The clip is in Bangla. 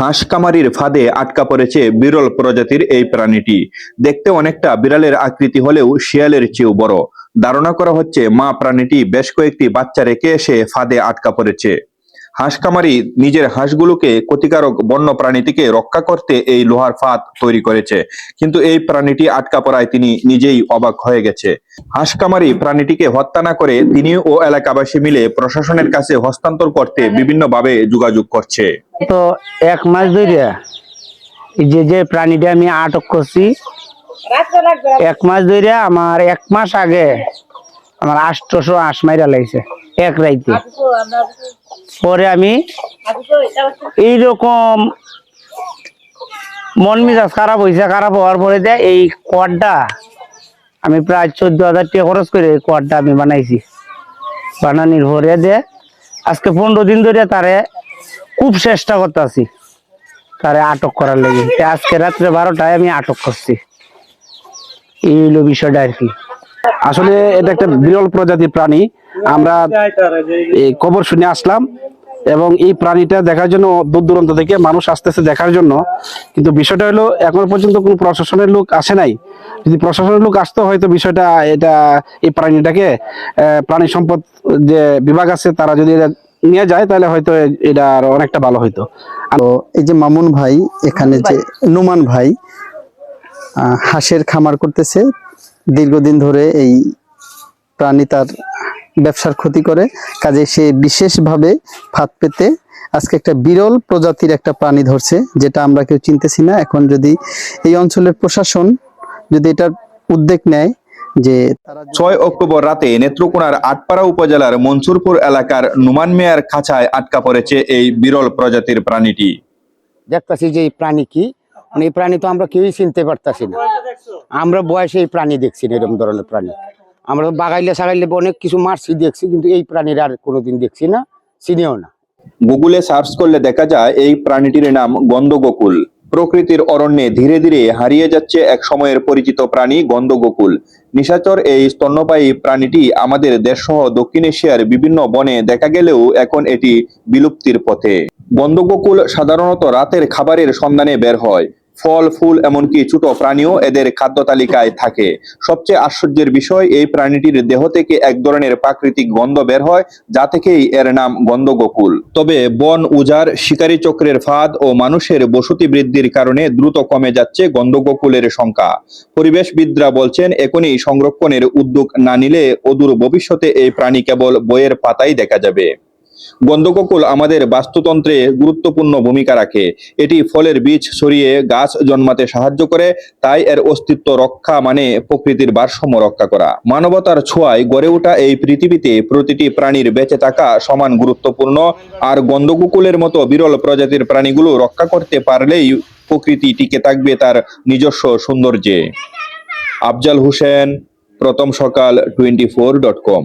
হাঁসকামারির ফাঁদে আটকা পড়েছে বিরল প্রজাতির এই প্রাণীটি। দেখতে অনেকটা বিড়ালের আকৃতি হলেও শিয়ালের চেয়েও বড়। ধারণা করা হচ্ছে, মা প্রাণীটি বেশ কয়েকটি বাচ্চা রেখে এসে ফাঁদে আটকা পড়েছে। হাঁসকামারি নিজের হাঁসগুলোকে ক্ষতিকারক বন্য প্রাণী থেকে রক্ষা করতে এই লোহার ফাঁদ তৈরি করেছে। কিন্তু এই প্রাণীটি আটকা পড়ায় তিনি নিজেই অবাক হয়ে গেছে। হাঁস হাঁসকামারি প্রাণীটিকে হত্যা না করে তিনি ও এলাকাবাসী মিলে প্রশাসনের কাছে হস্তান্তর করতে বিভিন্নভাবে যোগাযোগ করছে। তো এক মাস ধরে যে যে প্রাণীটা আমি আটক করছি, এক মাস ধরে আমার এক মাস আগে আমার আষ্টশো আঁশ মাইরা লাগছে এক রাইতে। পরে আমি এইরকম মন মেজাজ খারাপ হয়েছে খারাপ হওয়ার পরে যে এই কোয়াডটা আমি প্রায় চোদ্দ হাজার টাকা খরচ করে এই কোয়াডটা আমি বানাইছি। বানানির পরে যে আজকে পনেরো দিন ধরে তারে খুব চেষ্টা করতেছি তারে আটক করার লেগে। আজকে রাত্রে বারোটায় আমি আটক করছি। এই হইল বিষয়টা আর কি। আসলে এটা একটা বিরল প্রজাতির প্রাণী। আমরা এই খবর শুনে আসলাম এবং এই প্রাণীটা দেখার জন্য দূর দূরান্ত থেকে মানুষ আসতেছে দেখার জন্য। কিন্তু বিষয়টা হলো, এখন পর্যন্ত কোনো প্রশাসনের লোক আসে নাই। যদি প্রশাসনের লোক আসতো, হয়তো বিষয়টা এটা এই প্রাণীটাকে প্রাণী সম্পদ যে বিভাগ আছে, তারা যদি এটা নিয়ে যায়, তাহলে হয়তো এটা আরও অনেকটা ভালো হইতো। আর এই যে মামুন ভাই, এখানে যে নুমান ভাই হাঁসের খামার করতেছে দীর্ঘদিন ধরে এই প্রাণী তার ব্যবসার ক্ষতি করে। কাজে সে বিশেষভাবে ফাঁদ পেতে আজকে একটা বিরল প্রজাতির একটা প্রাণী ধরছে যেটা আমরা কেউ চিনতেছি না। এখন যদি এই অঞ্চলের প্রশাসন যদি এটার উদ্যোগ নেয় যে তারা ছয় অক্টোবর রাতে নেত্রকোনার আটপাড়া উপজেলার মনসুরপুর এলাকার নুমান মেয়ার খাঁচায় আটকা পড়েছে এই বিরল প্রজাতির প্রাণীটি। দেখতাছি যে এই প্রাণী কি। মানে এই প্রাণী তো আমরা কেউই চিনতে পারতাছি না। আমরা বয়সে এই প্রাণী দেখছি না এরকম ধরনের প্রাণী। আমরা তো বাগাইলে সাগাইলে অনেক কিছু মারছি দেখছি কিন্তু এই প্রাণীর আর কোনোদিন দেখছি না চিনিও না। গুগলে সার্চ করলে দেখা যায় এই প্রাণীটির নাম গন্ধগোকুল। প্রকৃতির অরণ্যে ধীরে ধীরে হারিয়ে যাচ্ছে এক সময়ের পরিচিত প্রাণী গন্ধগোকুল। নিশাচর এই স্তন্যপায়ী প্রাণীটি আমাদের দেশসহ দক্ষিণ এশিয়ার বিভিন্ন বনে দেখা গেলেও এখন এটি বিলুপ্তির পথে। গন্ধগোকুল সাধারণত রাতের খাবারের সন্ধানে বের হয়। ফল, ফুল, এমনকি ছোট প্রাণীও এদের খাদ্য তালিকায় থাকে। সবচেয়ে আশ্চর্যের বিষয়, এই প্রাণীটির দেহ থেকে এক ধরনের প্রাকৃতিক গন্ধ বের হয়, যা থেকেই এর নাম গন্ধগোকুল। তবে বন, উজাড়, শিকারী চক্রের ফাঁদ ও মানুষের বসতি বৃদ্ধির কারণে দ্রুত কমে যাচ্ছে গন্ধগোকুলের সংখ্যা। পরিবেশবিদরা বলছেন, এখনই সংরক্ষণের উদ্যোগ না নিলে অদূর ভবিষ্যতে এই প্রাণী কেবল বইয়ের পাতাই দেখা যাবে। গন্ধগোকুল আমাদের বাস্তুতন্ত্রে গুরুত্বপূর্ণ ভূমিকা রাখে। এটি ফলের বীজ সরিয়ে গাছ জন্মাতে সাহায্য করে, তাই এর অস্তিত্ব রক্ষা মানে প্রকৃতির ভারসাম্য রক্ষা করা। মানবতার ছোঁয়ায় গড়ে ওঠা এই পৃথিবীতে প্রতিটি প্রাণীর বেঁচে থাকা সমান গুরুত্বপূর্ণ, আর গন্ধগোকুলের মতো বিরল প্রজাতির প্রাণীগুলো রক্ষা করতে পারলেই প্রকৃতি টিকে থাকবে তার নিজস্ব সৌন্দর্যে। আফজাল হোসেন, প্রথম সকাল টোয়েন্টি ফোর ডট কম।